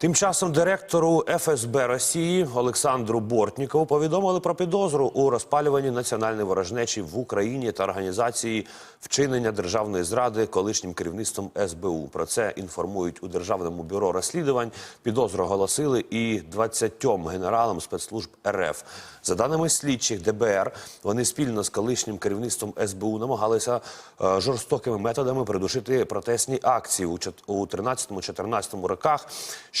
Тим часом директору ФСБ Росії Олександру Бортнікову повідомили про підозру у розпалюванні національної ворожнечі в Україні та організації вчинення державної зради колишнім керівництвом СБУ. Про це інформують у Державному бюро розслідувань. Підозру оголосили і 20 генералам спецслужб РФ. За даними слідчих ДБР, вони спільно з колишнім керівництвом СБУ намагалися е, жорстокими методами придушити протестні акції у чот- у 13-14 роках,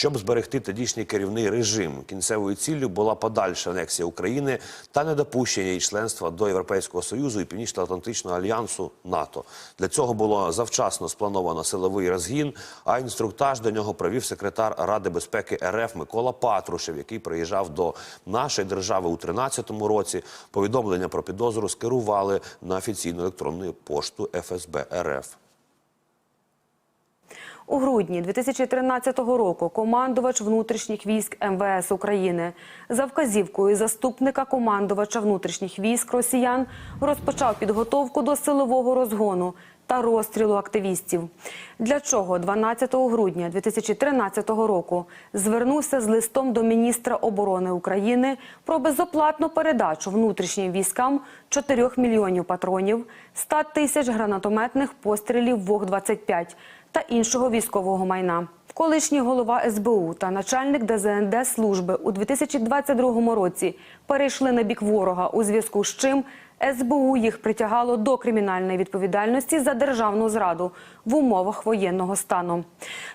щоб зберегти тодішній керівний режим. Кінцевою ціллю була подальша анексія України та недопущення її членства до Європейського союзу і Північно-Атлантичного альянсу НАТО. Для цього було завчасно сплановано силовий розгін. А інструктаж до нього провів секретар Ради безпеки РФ Микола Патрушев, який приїжджав до нашої держави у 2013 році. Повідомлення про підозру скерували на офіційну електронну пошту ФСБ РФ. У грудні 2013 року командувач внутрішніх військ МВС України. За вказівкою заступника командувача внутрішніх військ росіян розпочав підготовку до силового розгону та розстрілу активістів. Для чого 12 грудня 2013 року звернувся з листом до міністра оборони України про безоплатну передачу внутрішнім військам 4 мільйонів патронів, 100 тисяч гранатометних пострілів ВОГ-25 та іншого військового майна. Колишній голова СБУ та начальник ДЗНД служби у 2022 році перейшли на бік ворога, у зв'язку з чим СБУ їх притягало до кримінальної відповідальності за державну зраду в умовах воєнного стану.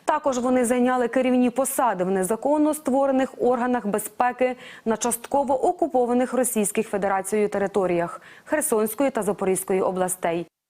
Також вони зайняли керівні посади в незаконно створених органах безпеки на частково окупованих Російських Федерацією територіях Херсонської та Запорізької областей.